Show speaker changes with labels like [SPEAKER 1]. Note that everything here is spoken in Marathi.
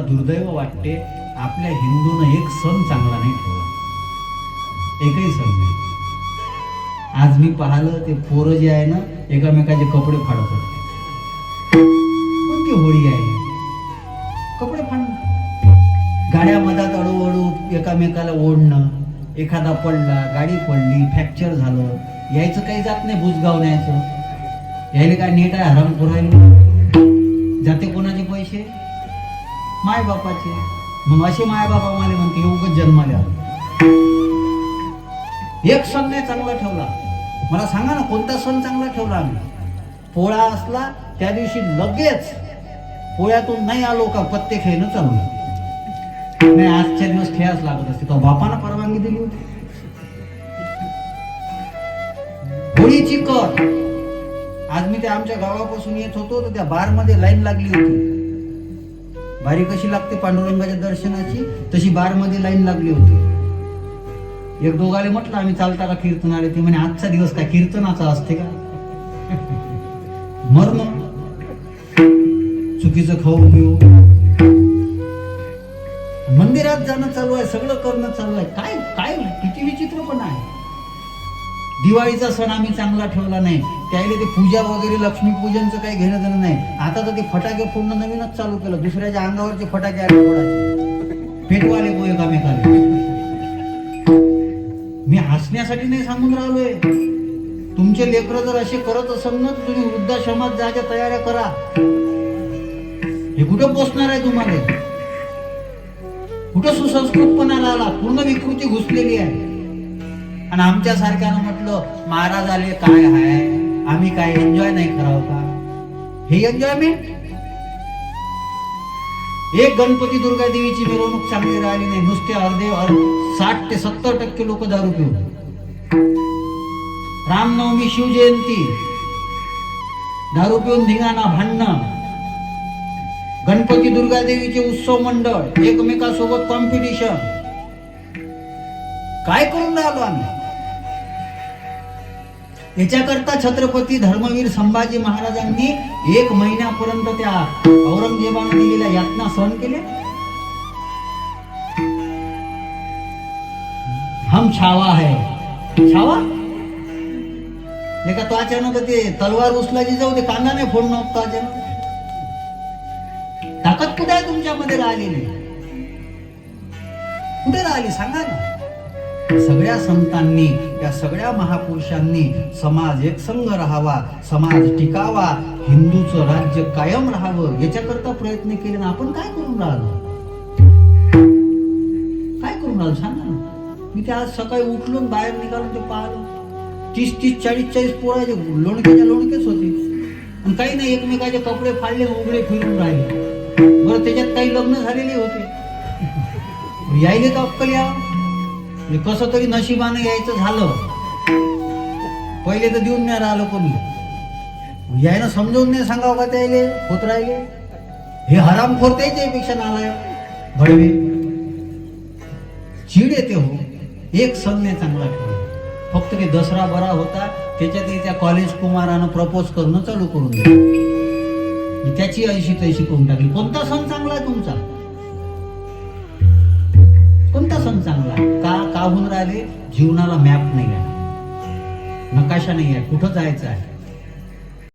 [SPEAKER 1] दुर्दैव वाटते आपल्या हिंदूनं एक सण चांगला नाही ठेवला. एकही सण नाही. आज मी पाहिलं ते पोरं जे आहे ना एकामेकाचे कपडे फाडत होते. कोणती होळी आहे? कपडे फाडणं. गाड्या मधात अडू एकामेकाला ओढणं एखादा पडला गाडी पडली फ्रॅक्चर झालं यायचं काही जात नाही भुजगाव न्यायचं. यायला काय नेट आहे हराम पुरायला जाते कोणाचे पैसे? माय बापाचे मग असे माय बापा मला म्हणते उगच जन्माले आलो. एक सण नाही चांगला ठेवला. मला सांगा ना कोणता सण चांगला ठेवला आम्ही? पोळा असला त्या दिवशी लगेच पोळ्यातून नाही आलो का पत्ते खेळणं चालू नाही आजच्या दिवस खेळाच लागत असते. तो बापानं परवानगी दिली होती. होळीची कर आज मी त्या आमच्या गावापासून येत होतो तर त्या बारमध्ये लाईन लागली होती. बारी कशी लागते पांडुरंगाच्या दर्शनाची? तशी बारमध्ये लाईन लागली होती. एक दोघाले म्हटलं आम्ही चालता का कीर्तनाले ते म्हणे आजचा दिवस काय कीर्तनाचा असते का? मर मग चुकीचं खाऊ पिऊ. मंदिरात जाणं चालू आहे सगळं करणं चालू आहे. काय काय किती विचित्रपणा आहे. दिवाळीचा सण आम्ही चांगला ठेवला नाही. त्याला ते पूजा वगैरे लक्ष्मी पूजनचं काही घेणं देणं नाही. आता तर ते फटाके फोडणं नवीनच चालू केलं. दुसऱ्याच्या अंगावरचे फटाके आले फोडायचे. पेटवाले गो एकामेकाले मी हसण्यासाठी नाही सांगून राहिलोय. तुमचे लेकरं जर असे करत असेल ना तर तुम्ही वृद्धाश्रमात जायच्या तयाऱ्या करा. हे कुठं पोचणार आहे तुम्हाला? कुठं सुसंस्कृतपणा आला पूर्ण विकृती घुसलेली आहे. आणि आमच्या सारख्यानं म्हटलं महाराज आले काय आहे आम्ही काय एन्जॉय नाही करावं का? हे एन्जॉयमेंट एक गणपती दुर्गा देवीची मिरवणूक चांगली राहिली नाही. नुसते अर्धे साठ ते सत्तर टक्के लोक दारू पिऊन. रामनवमी शिवजयंती. दारू पिऊन धिंगाणा भांडणं. गणपती दुर्गा देवीचे उत्सव मंडळ एकमेकासोबत कॉम्पिटिशन काय करून राहिलो आम्ही? याच्याकरता छत्रपती धर्मवीर संभाजी महाराजांनी एक महिन्यापर्यंत त्या औरंगजेबाने दिलेल्या यातना सहन केल्या? हम छावा है। छावा? नाही का तो अचानक ते तलवार उचलायची जाऊ ते कांदा नाही फोडणं होतं अचानक. ताकद कुठे आहे तुमच्यामध्ये राहिलेली? कुठे राहिली? सांगा ना. सगळ्या संतांनी या सगळ्या महापुरुषांनी समाज एकसंग राहावा समाज टिकावा हिंदूचं राज्य कायम राहावं याच्याकरता प्रयत्न केले ना आपण काय करून राहिलो काय करून राहिलो सांगा ना. मी ते आज सकाळी उठलून बाहेर निघालो ते पाहिलं. तीस तीस चाळीस चाळीस पोराचे लोणक्याच्या लोणकेच होते. आणि काही नाही एकमेकाचे कपडे फाडले उघडे फिरून राहिले. बरं त्याच्यात काही लग्न झालेले होते. यायले तर अक्कल या म्हणजे कसं तरी नशिबानं यायचं झालं. पहिले तर देऊन नाही राहिलं कोणी. यायनं समजवून नाही सांगावं का त्याले होत राहिले हे हराम हरामखोर त्याच्यापेक्षा नालाय भडवे चीड येते हो. एक सण नाही चांगला ठेवला. फक्त ते दसरा बरा होता त्याच्यात त्या कॉलेज कुमारानं प्रपोज करणं चालू करून दिलं. त्याची ऐशी तैशी करून टाकली. कोणता सण चांगला आहे तुमचा? का होऊन राहिले जीवनाला मॅप नाही आहे. नकाशा नाही आहे कुठं जायचं आहे?